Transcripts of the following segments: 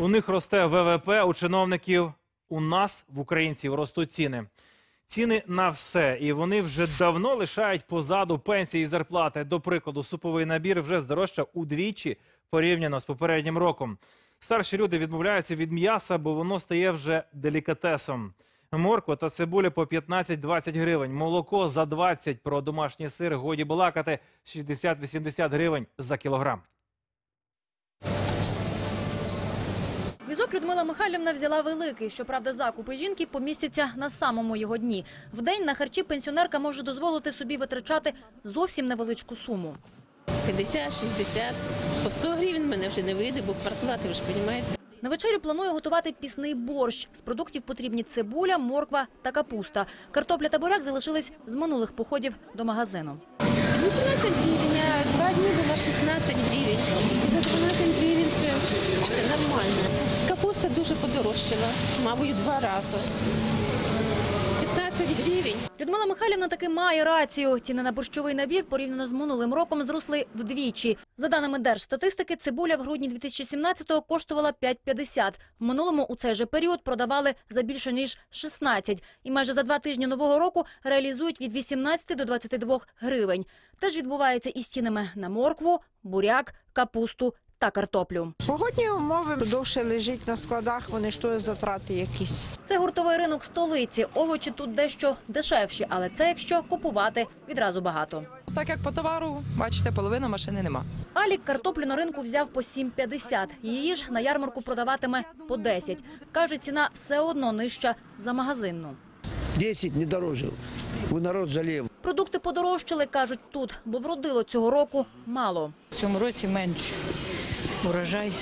У них росте ВВП, у чиновників у нас, в українців, ростуть ціни. Ціни на все, і вони вже давно лишають позаду пенсії і зарплати. До прикладу, суповий набір вже здорожчав удвічі порівняно з попереднім роком. Старші люди відмовляються від м'яса, бо воно стає вже делікатесом. Морква та цибуля по 15-20 гривень, молоко за 20, про домашній сир годі балакати 60-80 гривень за кілограм. Візок Людмила Михайлівна взяла великий. Щоправда, закупи жінки помістяться на самому його дні. В день на харчі пенсіонерка може дозволити собі витрачати зовсім невеличку суму. 50, 60, по 100 гривень мене вже не вийде, бо квартплати, ви ж розумієте. На вечерю планує готувати пісний борщ. З продуктів потрібні цибуля, морква та капуста. Картопля та буряк залишились з минулих походів до магазину. 18 гривень, а два дні було 16 гривень. Дуже подорожчала, мабуть, два рази. 15 гривень. Людмила Михайлівна таки має рацію. Ціни на борщовий набір порівняно з минулим роком зросли вдвічі. За даними Держстатистики, цибуля в грудні 2017-го коштувала 5,50. В минулому у цей же період продавали за більше ніж 16. І майже за два тижні нового року реалізують від 18 до 22 гривень. Теж відбувається із цінами на моркву, буряк, капусту та картоплю. Погодні умови довше лежить на складах, вони ж то затрати якісь. Це гуртовий ринок столиці. Овочі тут дещо дешевші, але це якщо купувати відразу багато. Так як по товару, бачите, половина машини нема. Алік картоплю на ринку взяв по 7,50. Її ж на ярмарку продаватиме по 10. Каже, ціна все одно нижча за магазинну. 10 не дорожил. Вы народ жалеет. Продукти подорожчали, кажуть тут, бо вродило цього року мало. В цьому році менше урожай.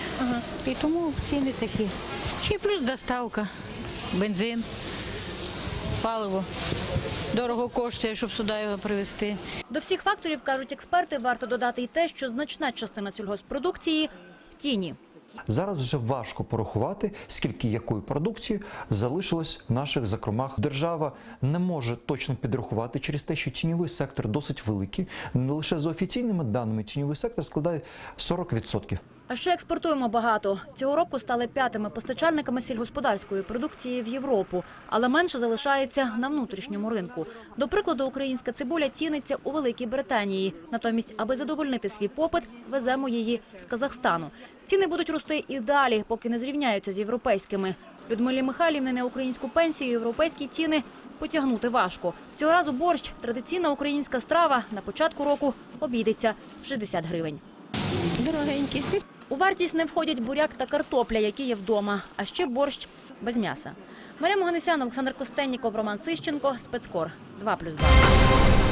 І тому ціни такі. Й плюс доставка, бензин, паливо. Дорого коштує, щоб сюди його привезти. До всіх факторів, кажуть експерти, варто додати й те, що значна частина сільгоспродукції в тіні. Зараз вже важко порахувати, скільки якої продукції залишилось в наших закромах. Держава не може точно підрахувати через те, що тіньовий сектор досить великий. Не лише за офіційними даними тіньовий сектор складає 40%. А ще експортуємо багато. Цього року стали п'ятими постачальниками сільгосподарської продукції в Європу, але менше залишається на внутрішньому ринку. До прикладу, українська цибуля ціниться у Великій Британії. Натомість, аби задовольнити свій попит, веземо її з Казахстану. Ціни будуть рости і далі, поки не зрівняються з європейськими. Людмилі Михайлівни на українську пенсію європейські ціни потягнути важко. Цього разу борщ, традиційна українська страва, на початку року обійдеться в 60 гривень. Дорогенькі. У вартість не входять буряк та картопля, які є вдома, а ще борщ без м'яса. Марія Моганесян, Олександр Костенніков, Роман Сищенко, Спецкор 2+,2.